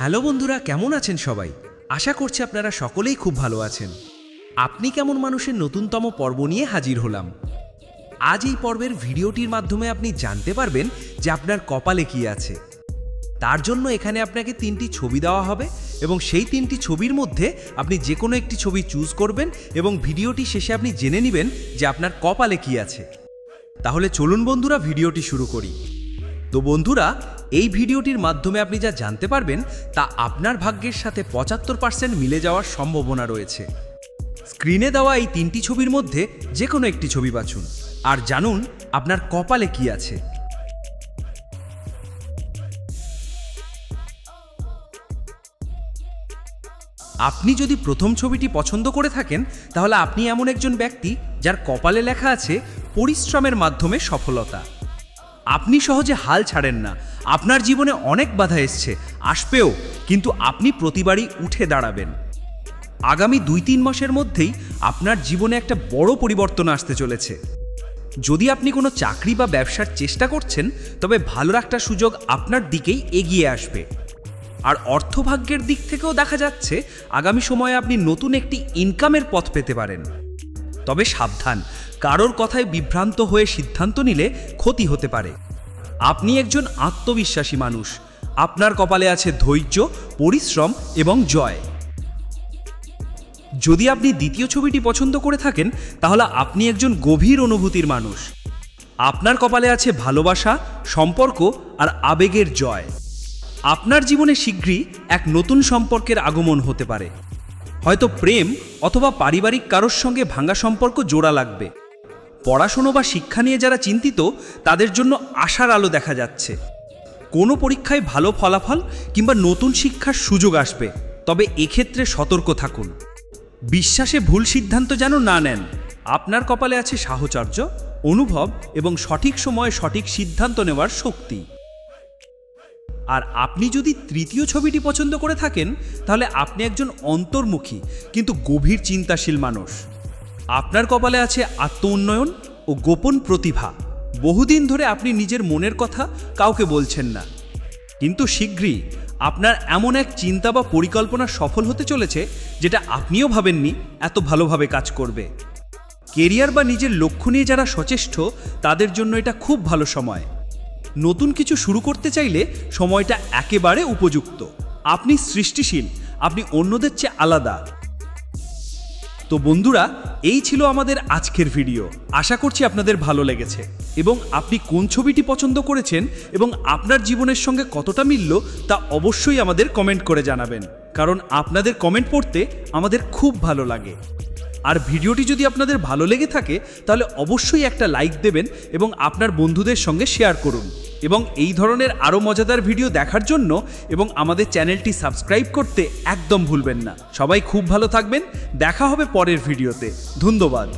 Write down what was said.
Hello বন্ধুরা, কেমন আছেন সবাই? আশা করছি আপনারা সকলেই খুব ভালো আছেন। আপনি কেমন মানুষের নতুনতম পর্ব নিয়ে হাজির হলাম। আজ এই পর্বের ভিডিওটির মাধ্যমে আপনি জানতে পারবেন যে আপনার কপালে কি আছে। তার জন্য এখানে আপনাকে তিনটি ছবি দেওয়া হবে এবং সেই তিনটি ছবির মধ্যে আপনি যে কোনো একটি ছবি চুজ করবেন এবং ভিডিওটি শেষে আপনি জেনে নেবেন যে আপনার কপালে কি আছে। তাহলে চলুন বন্ধুরা, ভিডিওটি শুরু করি। তো বন্ধুরা এই ভিডিওটির মাধ্যমে আপনি যা জানতে পারবেন তা আপনার ভাগ্যের সাথে পঁচাত্তর পার্সেন্ট মিলে যাওয়ার সম্ভাবনা রয়েছে। স্ক্রিনে দেওয়া এই তিনটি ছবির মধ্যে যে কোনো একটি ছবি বাছুন। আর জানুন আপনার কপালে কি আছে। আপনি যদি প্রথম ছবিটি পছন্দ করে থাকেন, তাহলে আপনি এমন একজন ব্যক্তি যার কপালে লেখা আছে, পরিশ্রমের মাধ্যমে সফলতা। আপনি সহজে হাল ছাড়েন না। আপনার জীবনে অনেক বাধা এসছে, আসবেও, কিন্তু আপনি প্রতিবারই উঠে দাঁড়াবেন। আগামী দুই তিন মাসের মধ্যেই আপনার জীবনে একটা বড় পরিবর্তন আসতে চলেছে। যদি আপনি কোনো চাকরি বা ব্যবসার চেষ্টা করছেন, তবে ভালো একটা সুযোগ আপনার দিকেই এগিয়ে আসবে। আর অর্থভাগ্যের দিক থেকেও দেখা যাচ্ছে, আগামী সময়ে আপনি নতুন একটি ইনকামের পথ পেতে পারেন। তবে সাবধান, কারোর কথায় বিভ্রান্ত হয়ে সিদ্ধান্ত নিলে ক্ষতি হতে পারে। আপনি একজন আত্মবিশ্বাসী মানুষ। আপনার কপালে আছে ধৈর্য, পরিশ্রম এবং জয়। যদি আপনি দ্বিতীয় ছবিটি পছন্দ করে থাকেন, তাহলে আপনি একজন গভীর অনুভূতির মানুষ। আপনার কপালে আছে ভালোবাসা, সম্পর্ক আর আবেগের জয়। আপনার জীবনে শীঘ্রই এক নতুন সম্পর্কের আগমন হতে পারে। হয়তো প্রেম অথবা পারিবারিক কারোর সঙ্গে ভাঙা সম্পর্ক জোড়া লাগবে। পড়াশুনো বা শিক্ষা নিয়ে যারা চিন্তিত, তাদের জন্য আশার আলো দেখা যাচ্ছে। কোনো পরীক্ষায় ভালো ফলাফল কিংবা নতুন শিক্ষার সুযোগ আসবে, তবে এক্ষেত্রে সতর্ক থাকুন। বিশ্বাসে ভুল সিদ্ধান্ত যেন না নেন। আপনার কপালে আছে সাহচর্য, অনুভব এবং সঠিক সময়ে সঠিক সিদ্ধান্ত নেওয়ার শক্তি। আর আপনি যদি তৃতীয় ছবিটি পছন্দ করে থাকেন, তাহলে আপনি একজন অন্তর্মুখী, কিন্তু গভীর চিন্তাশীল মানুষ। আপনার কপালে আছে আত্ম উন্নয়ন ও গোপন প্রতিভা। বহুদিন ধরে আপনি নিজের মনের কথা কাউকে বলছেন না। কিন্তু শীঘ্রই আপনার এমন এক চিন্তা বা পরিকল্পনা সফল হতে চলেছে, যেটা আপনিও ভাবেননি এত ভালোভাবে কাজ করবে। কেরিয়ার বা নিজের লক্ষ্য নিয়ে যারা সচেষ্ট, তাদের জন্য এটা খুব ভালো সময়। নতুন কিছু শুরু করতে চাইলে সময়টা একেবারে উপযুক্ত। আপনি সৃষ্টিশীল, আপনি অন্যদের চেয়ে আলাদা। তো বন্ধুরা এই ছিল আমাদের আজকের ভিডিও। আশা করছি আপনাদের ভালো লেগেছে। এবং আপনি কোন ছবিটি পছন্দ করেছেন এবং আপনার জীবনের সঙ্গে কতটা মিলল তা অবশ্যই আমাদের কমেন্ট করে জানাবেন। কারণ আপনাদের কমেন্ট পড়তে আমাদের খুব ভালো লাগে। আর ভিডিওটি যদি আপনাদের ভালো লেগে থাকে, তাহলে অবশ্যই একটা লাইক দেবেন এবং আপনার বন্ধুদের সঙ্গে শেয়ার করুন। এবং এই ধরনের আরও মজাদার ভিডিও দেখার জন্য এবং আমাদের চ্যানেলটি সাবস্ক্রাইব করতে একদম ভুলবেন না। সবাই খুব ভালো থাকবেন। দেখা হবে পরের ভিডিওতে। ধন্যবাদ।